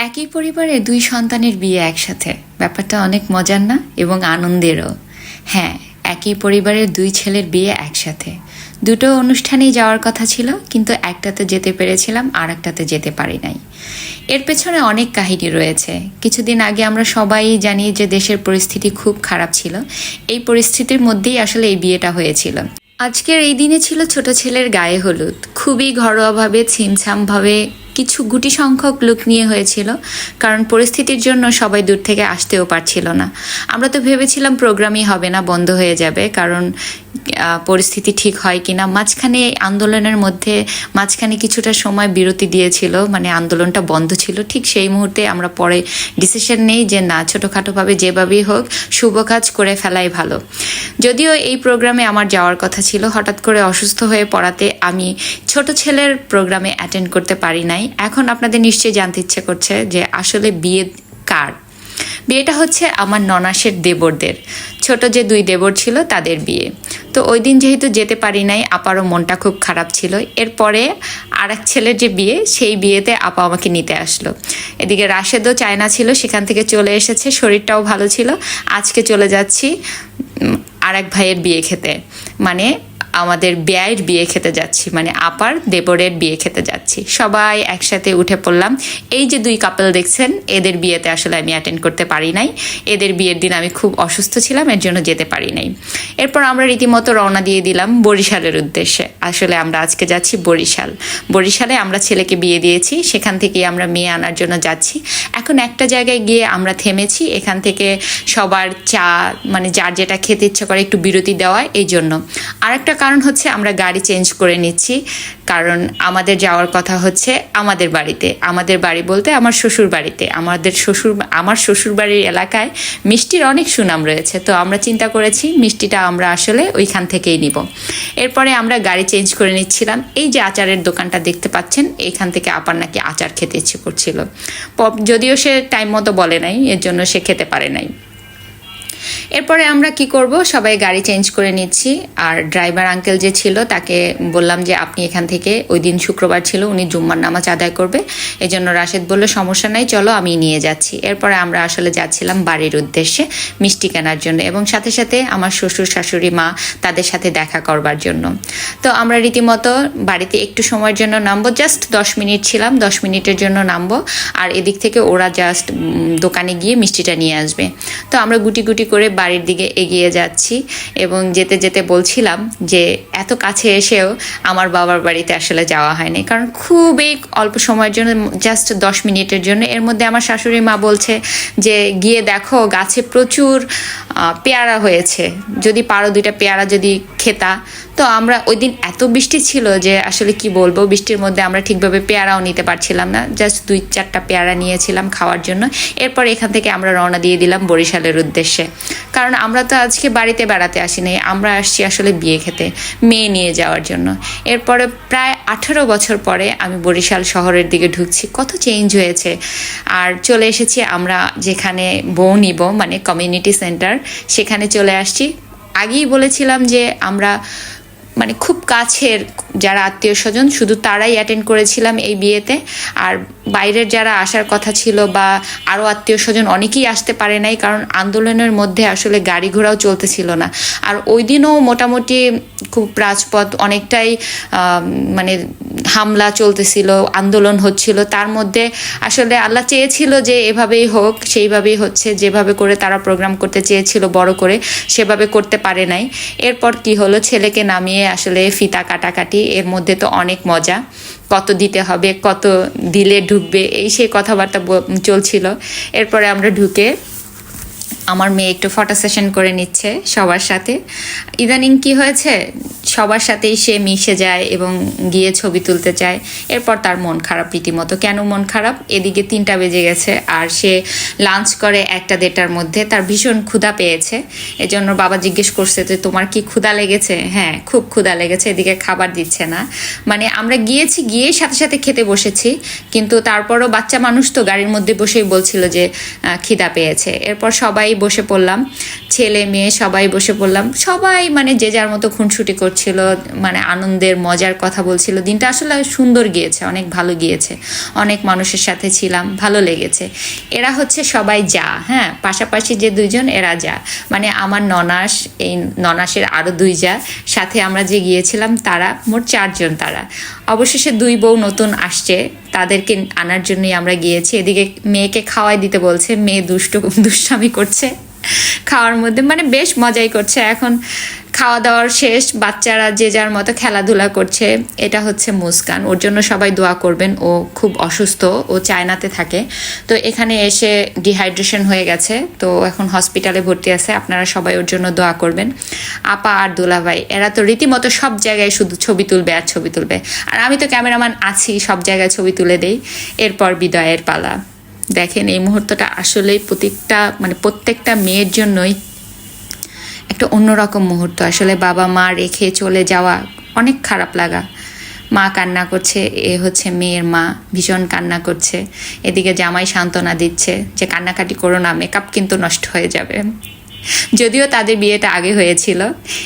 একই পরিবারে দুই সন্তানের বিয়ে একসাথে। ব্যাপারটা অনেক মজার না? এবং আনন্দেরও। হ্যাঁ একই পরিবারের দুই ছেলের বিয়ে একসাথে। দুটো অনুষ্ঠানেই যাওয়ার কথা ছিল, কিন্তু একটাতে যেতে পেরেছিলাম আর একটাতে যেতে পারি নাই। এর পেছনে অনেক কাহিনী রয়েছে। কিছুদিন আগে আমরা সবাই জানি যে দেশের পরিস্থিতি খুব খারাপ ছিল। এই পরিস্থিতির মধ্যেই আসলে এই বিয়েটা হয়েছিল। আজকের এই দিনে ছিল ছোট ছেলের গায়ে হলুদ। খুবই ঘরোয়াভাবে, ছিমছামভাবে কিছু গুটি সংখ্যক লোক নিয়ে হয়েছিল, কারণ পরিস্থিতির জন্য সবাই দূর থেকে আসতেও পারছিল না। আমরা তো ভেবেছিলাম প্রোগ্রামই হবে না, বন্ধ হয়ে যাবে, কারণ পরিস্থিতি ঠিক হয় কিনা, মাঝখানে আন্দোলনের মধ্যে মাঝখানে কিছুটা সময় বিরতি দিয়েছিল মানে আন্দোলনটা বন্ধ ছিল, ঠিক সেই মুহূর্তে আমরা পরে ডিসিশন নেই যে না ছোটোখাটোভাবে যেভাবেই হোক শুভ কাজ করে ফেলাই ভালো। যদিও এই প্রোগ্রামে আমার যাওয়ার কথা ছিল, হঠাৎ করে অসুস্থ হয়ে পড়াতে আমি ছোট ছেলের প্রোগ্রামে অ্যাটেন্ড করতে পারি নাই। এখন আপনাদের নিশ্চয়ই জানতে ইচ্ছে করছে যে আসলে বিয়ে কার? বিয়েটা হচ্ছে আমার ননাসের দেবরদের। ছোট যে দুই দেবর ছিল তাদের বিয়ে। তো ওই দিন যেহেতু যেতে পারি নাই, আপারও মনটা খুব খারাপ ছিল। এরপরে আর এক ছেলের যে বিয়ে, সেই বিয়েতে আপা আমাকে নিতে আসলো। এদিকে রাশেদও চায়না ছিল, সেখান থেকে চলে এসেছে, শরীরটাও ভালো ছিল। আজকে চলে যাচ্ছি আর এক ভাইয়ের বিয়ে খেতে। মানে আমাদের ব্যয়ের বিয়ে খেতে যাচ্ছি মানে আপার দেবরের বিয়ে খেতে যাচ্ছি। সবাই একসাথে উঠে পড়লাম। এই যে দুই কাপল দেখছেন, এদের বিয়েতে আসলে আমি অ্যাটেন্ড করতে পারি নাই। এদের বিয়ের দিন আমি খুব অসুস্থ ছিলাম, এর জন্য যেতে পারি নাই। এরপর আমরা রীতিমতো রওনা দিয়ে দিলাম বরিশালের উদ্দেশ্যে। আসলে আমরা আজকে যাচ্ছি বরিশাল। বরিশালে আমরা ছেলেকে বিয়ে দিয়েছি, সেখান থেকেই আমরা মেয়ে আনার জন্য যাচ্ছি। এখন একটা জায়গায় গিয়ে আমরা থেমেছি, এখান থেকে সবার চা মানে যার যেটা খেতে ইচ্ছে করে একটু বিরতি দেওয়া, এই জন্য। আরেকটা কারণ হচ্ছে আমরা গাড়ি চেঞ্জ করে নিচ্ছি, কারণ আমাদের যাওয়ার কথা হচ্ছে আমাদের বাড়িতে। আমাদের বাড়ি বলতে আমার শ্বশুর বাড়িতে। আমাদের শ্বশুর, আমার শ্বশুর বাড়ির এলাকায় মিষ্টির অনেক সুনাম রয়েছে। তো আমরা চিন্তা করেছি মিষ্টিটা আমরা আসলে ওইখান থেকেই নিব। এরপরে আমরা গাড়ি চেঞ্জ করে নিচ্ছিলাম। এই যে আচারের দোকানটা দেখতে পাচ্ছেন, এখান থেকে আপার নাকি আচার খেতে ইচ্ছে করছিল। যদিও সে টাইম মতো বলে নাই, এর জন্য সে খেতে পারে নাই। এরপরে আমরা কি করব? সবাই গাড়ি চেঞ্জ করে নিচ্ছি। আর ড্রাইভার আঙ্কেল যে ছিল, তাকে বললাম যে, আপনি এখান থেকে ওই দিন শুক্রবার ছিল, উনি জুম্মার নামাজ আদায় করবে। এই জন্য রাশেদ বলল, সমস্যা নাই, চলো আমি নিয়ে যাচ্ছি। এরপরে আমরা আসলে যাচ্ছিলাম বাড়ির উদ্দেশ্যে মিষ্টি কেনার জন্য এবং সাথে সাথে আমার শ্বশুর, শাশুড়ি, মা তাদের সাথে দেখা করবার জন্য। তো আমরা রীতিমতো বাড়িতে একটু সময়ের জন্য নামবো, জাস্ট দশ মিনিট ছিলাম, দশ মিনিটের জন্য নামবো। আর এদিক থেকে ওরা জাস্ট দোকানে গিয়ে মিষ্টিটা নিয়ে আসবে। তো আমরা গুটি গুটি করে বাড়ির দিকে এগিয়ে যাচ্ছি এবং যেতে যেতে বলছিলাম যে এত কাছে এসেও আমার বাবার বাড়িতে আসলে যাওয়া হয়নি। কারণ খুবই অল্প সময়ের জন্য জাস্ট দশ মিনিটের জন্য। এর মধ্যে আমার শাশুড়ি মা বলছে যে, গিয়ে দেখো, গাছে প্রচুর পেয়ারা হয়েছে। যদি পারো দুইটা পেয়ারা যদি খেতা তো আমরা ওই দিন এত বৃষ্টি ছিল যে আসলে কি বলব, বৃষ্টির মধ্যে আমরা ঠিকভাবে পেয়ারাও নিতে পারছিলাম না। জাস্ট দুই চারটা পেয়ারা নিয়েছিলাম খাওয়ার জন্য। এরপর এখান থেকে আমরা রওনা দিয়ে দিলাম বরিশালের উদ্দেশ্যে। কারণ আমরা তো আজকে বাড়িতে বেড়াতে আসি আসিনি, আমরা আসছি আসলে বিয়ে খেতে, মেয়ে নিয়ে যাওয়ার জন্য। এরপরে প্রায় আঠেরো বছর পরে আমি বরিশাল শহরের দিকে ঢুকছি। কত চেঞ্জ হয়েছে। আর চলে এসেছি আমরা যেখানে বউ নিব মানে কমিউনিটি সেন্টার সেখানে চলে আসছি। আগেই বলেছিলাম যে আমরা মানে খুব কাছের যারা আত্মীয় স্বজন, শুধু তারাই অ্যাটেন্ড করেছিলাম এই বিয়েতে। আর বাইরের যারা আসার কথা ছিল বা আরও আত্মীয় স্বজন, অনেকেই আসতে পারে নাই কারণ আন্দোলনের মধ্যে আসলে গাড়ি ঘোড়াও চলতেছিল না। আর ওই দিনও মোটামুটি খুব রাজপথ, অনেকটাই মানে হামলা চলতেছিল, আন্দোলন হচ্ছিল। তার মধ্যে আসলে আল্লাহ চেয়েছিল যে এভাবেই হোক, সেইভাবেই হচ্ছে। যেভাবে করে তারা প্রোগ্রাম করতে চেয়েছিল বড় করে, সেভাবে করতে পারে নাই। এরপর কি হলো? ছেলেকে নামিয়ে আসলে ফিতা কাটাকাটি, এর মধ্যে তো অনেক মজা। কত দিতে হবে, কত দিলে ঢুকবে, এই সেই কথাবার্তা চলছিল। এরপরে আমরা ঢুকে আমার মেয়ে একটু ফটো সেশন করে নিচ্ছে সবার সাথে। ইদানিং কি হয়েছে? সবার সাথেই সে মিশে যায় এবং গিয়ে ছবি তুলতে চায়। এরপর তার মন খারাপ রীতিমতো। কেন মন খারাপ? এদিকে তিনটা বেজে গেছে আর সে লাঞ্চ করে একটা দেড়টার মধ্যে। তার ভীষণ ক্ষুধা পেয়েছে। এজন্য বাবা জিজ্ঞেস করছে যে, তোমার কি ক্ষুধা লেগেছে? হ্যাঁ খুব ক্ষুধা লেগেছে। এদিকে খাবার দিচ্ছে না। মানে আমরা গিয়েছি গিয়ে সাথে সাথে খেতে বসেছি। কিন্তু তারপরও বাচ্চা মানুষ তো গাড়ির মধ্যে বসেই বলছিল যে খিদা পেয়েছে। এরপর সবাই বসে পড়লাম। ছেলে, মেয়ে, সবাই বসে পড়লাম। সবাই মানে যে যার মতো খুনসুটি করছিল মানে আনন্দের, মজার কথা বলছিল। দিনটা আসলে সুন্দর গিয়েছে, অনেক ভালো গিয়েছে। অনেক মানুষের সাথে ছিলাম, ভালো লেগেছে। এরা হচ্ছে সবাই যা হ্যাঁ? পাশাপাশি যে দুইজন, এরা যা। মানে আমার ননাস, এই ননাসের আরও দুই যা। সাথে আমরা যে গিয়েছিলাম, তারা, মোট চারজন তারা। অবশেষে দুই বউ নতুন আসছে। তাদেরকে আনার জন্যই আমরা গিয়েছি। এদিকে মেয়েকে খাওয়াই দিতে বলছে, মেয়ে দুষ্ট দুষ্টামি করছে। খাওয়ার মধ্যে। মানে বেশ মজাই করছে। এখন খাওয়া দাওয়ার শেষ, বাচ্চারা যে যার মতো খেলাধুলা করছে, এটা হচ্ছে মুস্কান। ওর জন্য সবাই দোয়া করবেন, ও খুব অসুস্থ, ও চায়নাতে থাকে। তো এখানে এসে ডিহাইড্রেশন হয়ে গেছে। তো এখন হসপিটালে ভর্তি আছে। আপনারা সবাই ওর জন্য দোয়া করবেন। আপা আর দুলাভাই, এরা তো রীতিমতো সব জায়গায় শুধু ছবি তুলবে আর ছবি তুলবে। আর আমি তো ক্যামেরাম্যান আছি, সব জায়গায় ছবি তুলে দেই। এরপর বিদায়ের পালা। দেখেন, এই মুহূর্তটা আসলেই প্রত্যেকটা মানে প্রত্যেকটা মেয়ের জন্যই একটা অন্যরকম মুহূর্ত। আসলে বাবা মা রেখে চলে যাওয়া অনেক খারাপ লাগা। মা কান্না করছে, এ হচ্ছে মেয়ের মা, ভীষণ কান্না করছে। এদিকে জামাই সান্ত্বনা দিচ্ছে যে, কান্নাকাটি করো না, মেকআপ কিন্তু নষ্ট হয়ে যাবে। যদিও তাদের বিয়েটা আগে হয়েছিল।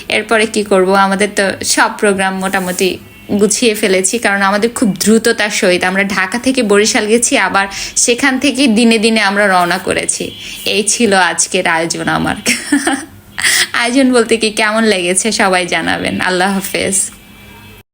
এরপরে কি করব? আমাদের তো সব প্রোগ্রাম মোটামুটি গুছিয়ে ফেলেছি, কারণ আমাদের খুব দ্রুততার সহিত। আমরা ঢাকা থেকে বরিশাল গেছি, আবার সেখান থেকে দিনে দিনে আমরা রওনা করেছি। এই ছিল আজকের আয়োজন আমার। আয়োজন বলতে কি, কেমন লেগেছে সবাই জানাবেন। আল্লাহ হাফেজ।